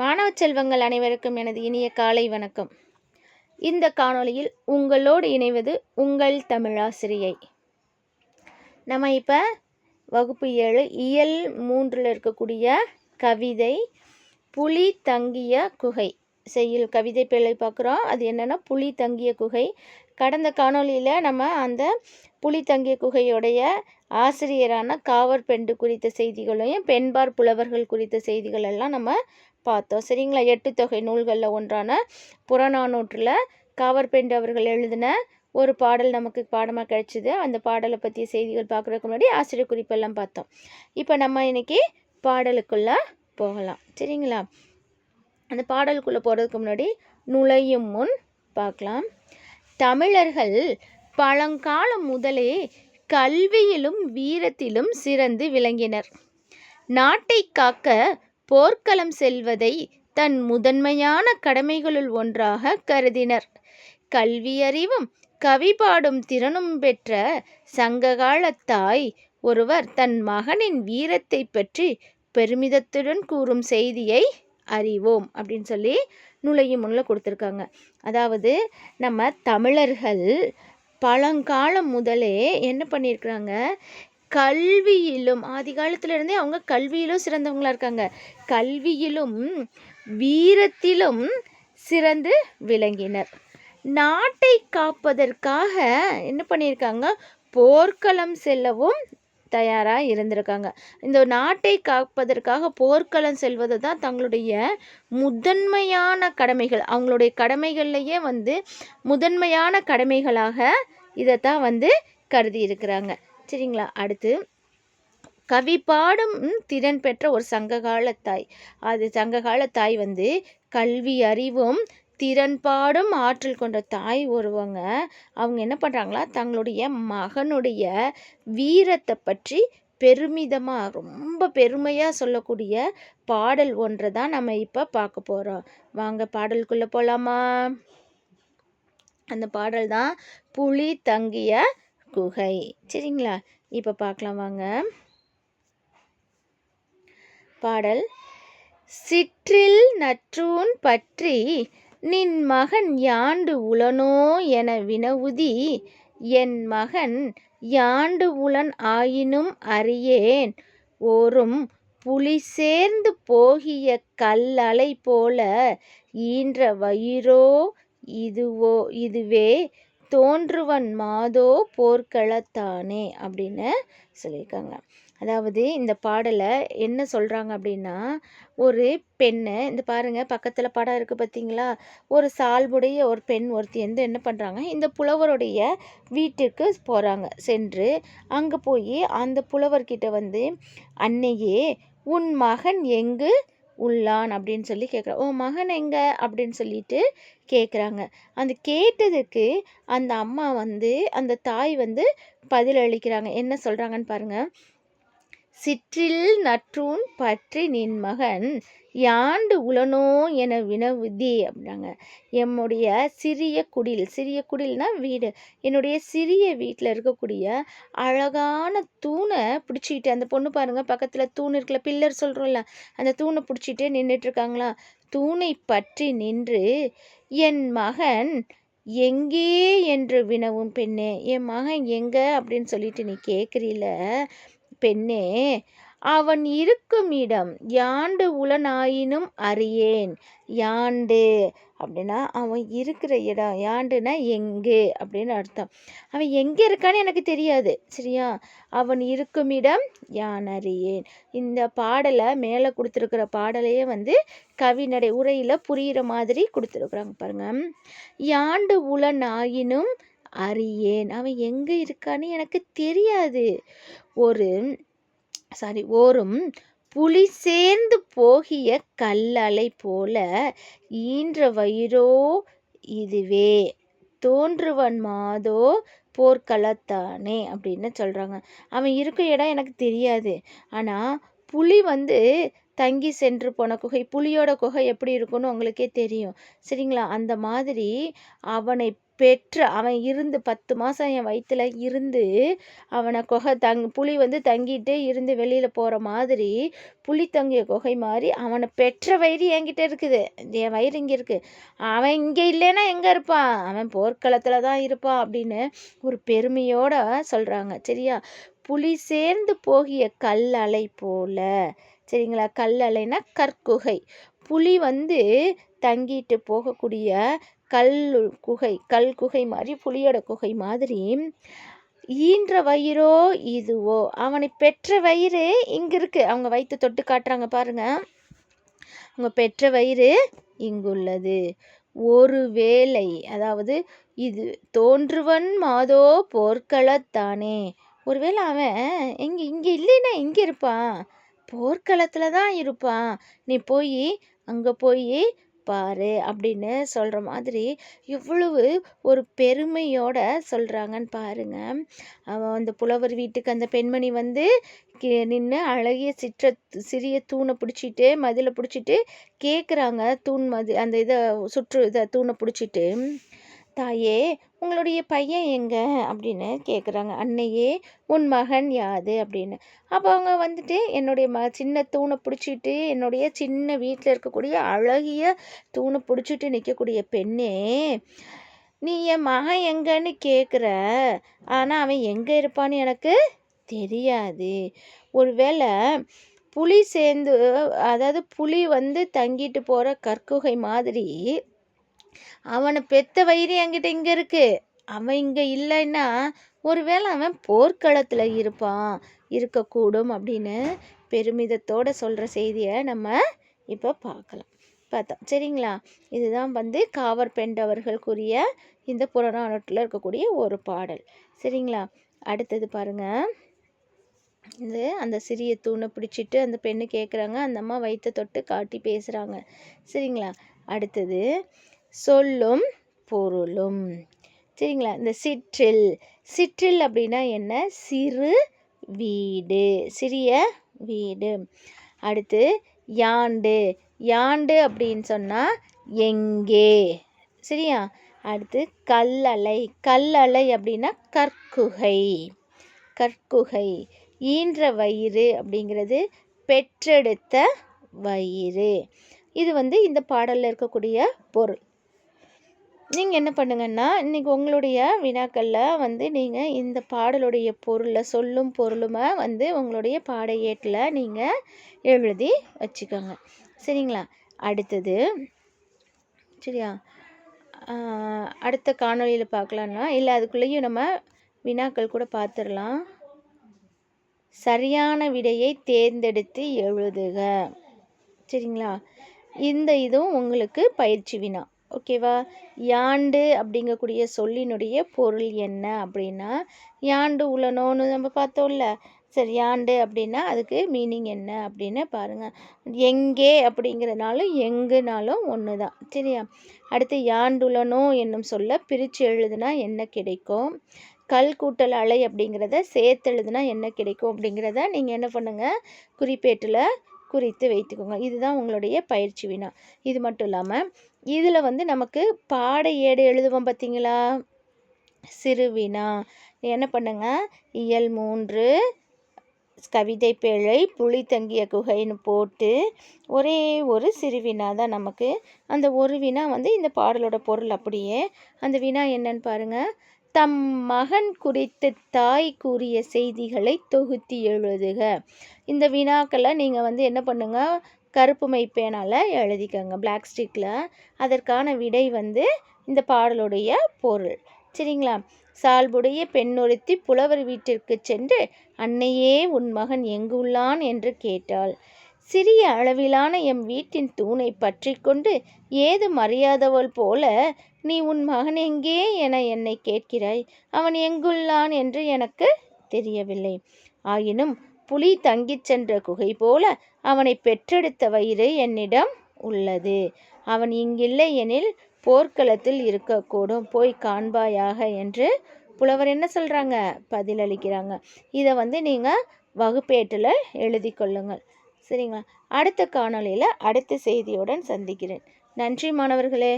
மாணவ செல்வங்கள் அனைவருக்கும் எனது இனிய காலை வணக்கம். இந்த காணொளியில் உங்களோடு இணைவது உங்கள் தமிழாசிரியை. நம்ம இப்போ வகுப்பு ஏழு இயல் மூன்றில் இருக்கக்கூடிய கவிதை புலி தங்கிய குகை. செய்யுள் கவிதை பிள்ளை பார்க்குறோம். அது என்னென்னா புலி தங்கிய குகை. கடந்த காணொளியில் நம்ம அந்த புலி தங்கிய குகையுடைய ஆசிரியரான காவர் பெண்டு குறித்த செய்திகளையும் பெண்பார் புலவர்கள் குறித்த செய்திகள் எல்லாம் நம்ம பார்த்தோம். சரிங்களா? எட்டு தொகை நூல்களில் ஒன்றான புறநானூற்றில் காவற்பெண்டு அவர்கள் எழுதின ஒரு பாடல் நமக்கு பாடமாக கிடைச்சிது. அந்த பாடலை பற்றிய செய்திகள் பார்க்குறதுக்கு முன்னாடி ஆசிரியர் குறிப்பெல்லாம் பார்த்தோம். இப்போ நம்ம இன்றைக்கி பாடலுக்குள்ளே போகலாம். சரிங்களா? அந்த பாடலுக்குள்ளே போகிறதுக்கு முன்னாடி நுழையும் முன் பார்க்கலாம். தமிழர்கள் பழங்காலம் முதலே கல்வியிலும் வீரத்திலும் சிறந்து விளங்கினர். நாட்டை காக்க போர்க்களம் செல்வதை தன் முதன்மையான கடமைகளுள் ஒன்றாக கருதினர். கல்வியறிவும் கவி பாடும் திறனும் பெற்ற சங்ககால தாய் ஒருவர் தன் மகனின் வீரத்தை பற்றி பெருமிதத்துடன் கூறும் செய்தியை அறிவோம் அப்படின்னு சொல்லி நுழையும் முன்னில் கொடுத்துருக்காங்க. அதாவது நம்ம தமிழர்கள் பழங்காலம் முதலே என்ன பண்ணியிருக்கிறாங்க? கல்வியிலும் ஆதி காலத்திலிருந்தே அவங்க கல்வியிலும் சிறந்தவங்களாக இருக்காங்க. கல்வியிலும் வீரத்திலும் சிறந்து விளங்கினர். நாட்டை காப்பதற்காக என்ன பண்ணியிருக்காங்க? போர்க்களம் செல்லவும் தயாராக இருந்திருக்காங்க. இந்த நாட்டை காப்பதற்காக போர்க்களம் செல்வது தான் தங்களுடைய முதன்மையான கடமைகள். அவங்களுடைய கடமைகள்லையே வந்து முதன்மையான கடமைகளாக இதைத்தான் வந்து கருதி இருக்கிறாங்க. சரிங்களா? அடுத்து கவி பாடும் திறன் பெற்ற ஒரு சங்ககால தாய். அது சங்ககால தாய் வந்து கல்வி அறிவும் திறன் பாடும் ஆற்றல் கொண்ட தாய் ஒருவங்க. அவங்க என்ன பண்ணுறாங்களா தங்களுடைய மகனுடைய வீரத்தை பற்றி பெருமிதமாக ரொம்ப பெருமையாக சொல்லக்கூடிய பாடல் ஒன்றை தான் நம்ம இப்போ பார்க்க போகிறோம் வாங்க பாடலுக்குள்ளே போகலாமா அந்த பாடல் தான் புலி தங்கிய குகை. சரிங்களா? இப்போ பார்க்கலாம் வாங்க. பாடல் சிற்றில் நற்றூன் பற்றி நின் மகன் யாண்டு உளனோ என வினவுதி என் மகன் யாண்டு உளன் ஆயினும் அறியேன். ஓரும் புலி சேர்ந்து போகிய கல்லலை போல ஈன்ற வயிறோ இதுவோ இதுவே தோன்றுவன் மாதோ போர்க்களத்தானே அப்படின்னு சொல்லியிருக்காங்க. அதாவது இந்த பாடலை என்ன சொல்கிறாங்க அப்படின்னா ஒரு பெண்ணு இந்த பாருங்கள் பக்கத்தில் படம் இருக்குது பார்த்தீங்களா ஒரு சால்புடைய ஒரு பெண் ஒருத்தி வந்து என்ன பண்ணுறாங்க இந்த புலவருடைய வீட்டுக்கு போகிறாங்க சென்று அங்கே போய் அந்த புலவர்கிட்ட வந்து அன்னையே உன் மகன் எங்கு உள்ளான் அப்படின்னு சொல்லி கேட்குறான் ஓ மகன் எங்க? அப்படின்னு சொல்லிட்டு கேட்குறாங்க அந்த கேட்டதுக்கு அந்த அம்மா வந்து அந்த தாய் வந்து பதில் அளிக்கிறாங்க என்ன சொல்கிறாங்கன்னு பாருங்கள் சிற்றில் நற்றூன் பற்றி நின் மகன் யாண்டு உளனோ என வினவுதி அப்படின்னாங்க எம்முடைய சிறிய குடில் சிறிய குடில்னா வீடு. என்னுடைய சிறிய வீட்டில் இருக்கக்கூடிய அழகான தூணை பிடிச்சிக்கிட்டு அந்த பொண்ணு பாருங்கள் பக்கத்தில் தூண் இருக்குல்ல பில்லர் சொல்கிறோம்ல அந்த தூணை பிடிச்சிட்டே நின்றுட்டுருக்காங்களா தூணை பற்றி நின்று என் மகன் எங்கே என்று வினவும் பெண்ணே என் மகன் எங்கே? அப்படின்னு சொல்லிட்டு நீ கேட்குறீல பெண்ணே அவன் இருக்கும் இடம் யாண்டு உளனாயினும் அறியேன். யாண்டு? அப்படின்னா அவன் இருக்கிற இடம். யாண்டுனா எங்கே? அப்படின்னு அர்த்தம். அவன் எங்கே இருக்கான்னு எனக்கு தெரியாது சரியா? அவன் இருக்கும் இடம் யான் அறியேன். இந்த பாடலை மேலே கொடுத்துருக்குற பாடலையே வந்து கவிநடை உரையில் புரிகிற மாதிரி கொடுத்துருக்குறாங்க பாருங்க. யாண்டு உளனாயினும் அறியேன். அவன் எங்கே இருக்கான்னு எனக்கு தெரியாது. ஒரு சாரி ஓரும் புலி சேர்ந்து போகிய கல்லலை போல ஈன்ற வயிறோ இதுவே? தோன்றுவன் மாதோ போர்க்களத்தானே? அப்படின்னு சொல்கிறாங்க அவன் இருக்க இடம் எனக்கு தெரியாது. ஆனால் புலி வந்து தங்கி சென்று போன குகை புலியோட குகை எப்படி இருக்கும்னு உங்களுக்கே தெரியும். சரிங்களா? அந்த மாதிரி அவனை பெற்ற அவன் இருந்து பத்து மாதம் என் வயிற்றில் இருந்து அவனை குகை தங் புலி வந்து தங்கிட்டு இருந்து வெளியில் போகிற மாதிரி புலி தங்கிய குகை மாதிரி அவனை பெற்ற வயிறு என்கிட்ட இருக்குது. என் வயிறு இங்கே இருக்குது அவன் இங்கே இல்லைன்னா எங்கே இருப்பான்? அவன் போர்க்களத்தில் தான் இருப்பான் அப்படின்னு ஒரு பெருமையோடு சொல்கிறாங்க சரியா? புலி சேர்ந்து போகிய கல் அலை போல. சரிங்களா? கல் அலைனா கற்குகை. புலி வந்து தங்கிட்டு போகக்கூடிய கல் குகை கல் குகை மாதிரி புலியோட குகை மாதிரி ஈன்ற வயிறோ இதுவோ? அவனை பெற்ற வயிறு இங்கே இருக்குது அவங்க வயிற்று தொட்டு காட்டுறாங்க பாருங்க. அவங்க பெற்ற வயிறு இங்குள்ளது. ஒரு வேலை அதாவது இது தோன்றுவன் மாதோ போர்க்களத்தானே? ஒருவேளை அவன் இங்கே இங்கே இல்லைன்னா இங்கே இருப்பான்? போர்க்களத்தில் தான் இருப்பான். நீ போய் அங்கே போய் பாரு அப்படின்னு சொல்கிற மாதிரி இவ்வளவு ஒரு பெருமையோட சொல்கிறாங்கன்னு பாருங்க. அவன் அந்த புலவர் வீட்டுக்கு அந்த பெண்மணி வந்து நின்று அழகிய சிற்ற சிறிய தூணை பிடிச்சிட்டு மதிலை பிடிச்சிட்டு கேட்குறாங்க தூண் மதி அந்த இதை சுற்று இதை தூணை பிடிச்சிட்டு. தாயே உங்களுடைய பையன் எங்கே? அப்படின்னு கேட்குறாங்க அன்னையே உன் மகன் யாது? அப்படின்னு. அப்போ அவங்க வந்துட்டு என்னுடைய ம சின்ன தூணை பிடிச்சிட்டு என்னுடைய சின்ன வீட்டில் இருக்கக்கூடிய அழகிய தூணை பிடிச்சிட்டு நிற்கக்கூடிய பெண்ணே நீ என் மகன் எங்கன்னு கேட்குற ஆனால் அவன் எங்கே இருப்பான்னு எனக்கு தெரியாது. ஒருவேளை புலி சேர்ந்து அதாவது புலி வந்து தங்கிட்டு போகிற கற்குகை மாதிரி அவனை பெத்த வயிறு என்கிட்ட இங்கே இருக்குது அவன் இங்கே இல்லைன்னா ஒருவேளை அவன் போர்க்களத்தில் இருப்பான் இருக்கக்கூடும் அப்படின்னு பெருமிதத்தோடு சொல்கிற செய்தியை நம்ம இப்போ பார்க்கலாம். பார்த்தோம். சரிங்களா? இதுதான் வந்து காவர் பெண்டவர்கள் இந்த புறநானூற்றில் இருக்கக்கூடிய ஒரு பாடல். சரிங்களா? அடுத்தது பாருங்கள் இது அந்த சிறிய தூணை பிடிச்சிட்டு அந்த பெண்ணு கேட்குறாங்க அந்த அம்மா வயிற்ற தொட்டு காட்டி பேசுகிறாங்க சரிங்களா? அடுத்தது சொல்லும் பொருளும். சரிங்களா? இந்த சிற்றில். சிற்றில் அப்படின்னா என்ன? சிறு வீடு. சிறிய வீடு. அடுத்து யாண்டு. யாண்டு அப்படின்னு சொன்னால் எங்கே? சரியா? அடுத்து கல்லலை. கல்லலை அப்படின்னா கற்குகை. கற்குகை. ஈன்ற வயிறு அப்படிங்கிறது பெற்றெடுத்த வயிறு. இது வந்து இந்த பாடலில் இருக்கக்கூடிய பொருள். நீங்கள் என்ன பண்ணுங்கன்னா இன்றைக்கி உங்களுடைய வினாக்களில் வந்து நீங்கள் இந்த பாடலுடைய பொருளை சொல்லும் பொருளுமே வந்து உங்களுடைய பாட ஏட்டில் நீங்கள் எழுதி வச்சுக்கோங்க. சரிங்களா? அடுத்தது சரியா? அடுத்த காணொலியில் பார்க்கலான்னா இல்லை அதுக்குள்ளேயும் நம்ம வினாக்கள் கூட பார்த்துடலாம் சரியான விடையை தேர்ந்தெடுத்து எழுதுக. சரிங்களா? இந்த இதுவும் உங்களுக்கு பயிற்சி வினா. ஓகேவா? யாண்டு அப்படிங்கக்கூடிய சொல்லினுடைய பொருள் என்ன அப்படின்னா யாண்டு உளனோன்னு நம்ம பார்த்தோம்ல. சரி யாண்டு அப்படின்னா அதுக்கு மீனிங் என்ன அப்படின்னு பாருங்கள் எங்கே அப்படிங்கிறனாலும் எங்குனாலும் ஒன்று தான் சரியா? அடுத்து யாண்டுலனோ என்னும் சொல்ல பிரித்து எழுதுனா என்ன கிடைக்கும்? கல் கூட்டல் அலை அப்படிங்கிறத சேர்த்து எழுதுனா என்ன கிடைக்கும் அப்படிங்கிறத நீங்கள் என்ன பண்ணுங்கள் குறிப்பேட்டில் குறித்து வைத்துக்கோங்க. இதுதான் உங்களுடைய பயிற்சி வினா. இது மட்டும் இல்லாமல் இதில் வந்து நமக்கு பாட ஏடு எழுதுவோம் பார்த்தீங்களா சிறுவினா. என்ன பண்ணுங்க? இயல் மூன்று கவிதை பிழை புலி தங்கிய குகைன்னு போட்டு ஒரே ஒரு சிறு வினா தான் நமக்கு. அந்த ஒரு வினா வந்து இந்த பாடலோட பொருள் அப்படியே. அந்த வினா என்னன்னு பாருங்கள் தம் மகன் குறித்து தாய் கூறிய செய்திகளை தொகுத்து எழுதுக. இந்த வினாக்களை நீங்கள் வந்து என்ன பண்ணுங்கள் கருப்பு மைப்பேனால் எழுதிக்கோங்க பிளாக் ஸ்டிக்கில் அதற்கான விடை வந்து இந்த பாடலுடைய பொருள். சரிங்களா? சால்புடைய பெண்ணொருத்தி புலவர் வீட்டிற்கு சென்று அன்னையே உன் மகன் எங்கு உள்ளான்? என்று கேட்டாள். சிறிய அளவிலான எம் வீட்டின் தூணை பற்றி கொண்டு ஏது மறியாதவள் போல நீ உன் மகன் எங்கே என என்னை கேட்கிறாய்? அவன் எங்குள்ளான்? என்று எனக்கு தெரியவில்லை. ஆயினும் புலி தங்கிச் சென்ற குகை போல அவனை பெற்றெடுத்த வயிறு என்னிடம் உள்ளது. அவன் இங்கில்லை எனில் போர்க்களத்தில் இருக்கக்கூடும். போய் காண்பாயாக என்று புலவர் என்ன சொல்கிறாங்க பதிலளிக்கிறாங்க. இதை வந்து நீங்கள் வகுப்பேட்டில் எழுதி கொள்ளுங்கள். சரிங்களா? அடுத்த காணொலியில் அடுத்த செய்தியுடன் சந்திக்கிறேன். நன்றி மாணவர்களே.